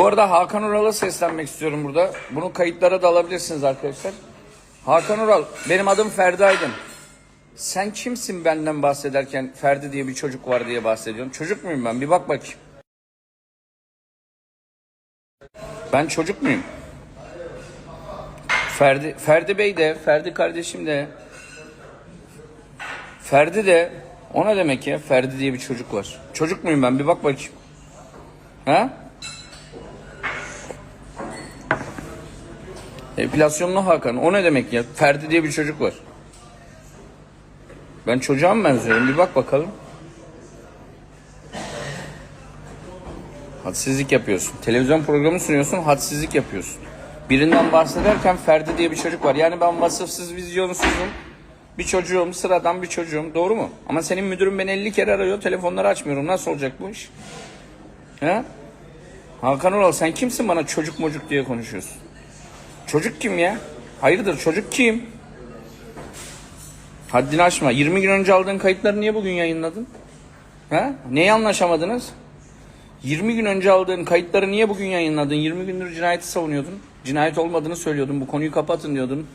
Bu arada Hakan Ural'a seslenmek istiyorum burada. Bunu kayıtlara da alabilirsiniz arkadaşlar. Hakan Ural, benim adım Ferdi Aydın. Sen kimsin benden bahsederken Ferdi diye bir çocuk var diye bahsediyorsun? Çocuk muyum ben? Bir bak bakayım. Ben çocuk muyum? Ferdi, Ferdi Bey de, Ferdi kardeşim de, Ferdi de, o ne demek ya? Ferdi diye bir çocuk var. Çocuk muyum ben? Bir bak bakayım. Ha? Epilasyonlu Hakan. O ne demek ya? Ferdi diye bir çocuk var. Ben çocuğa mı benziyorum? Bir bak bakalım. Hadsizlik yapıyorsun. Televizyon programı sunuyorsun, hadsizlik yapıyorsun. Birinden bahsederken Ferdi diye bir çocuk var. Yani ben vasıfsız, vizyonsuzum. Bir çocuğum, sıradan bir çocuğum. Doğru mu? Ama senin müdürün beni 50 kere arıyor, telefonları açmıyorum. Nasıl olacak bu iş? He? Hakan Ural sen kimsin bana çocuk mocuk diye konuşuyorsun? Çocuk kim ya? Hayırdır çocuk kim? Haddini aşma. 20 gün önce aldığın kayıtları niye bugün yayınladın? Ha? Neyi anlaşamadınız? 20 gün önce aldığın kayıtları niye bugün yayınladın? 20 gündür cinayeti savunuyordun. Cinayet olmadığını söylüyordun. Bu konuyu kapatın diyordun.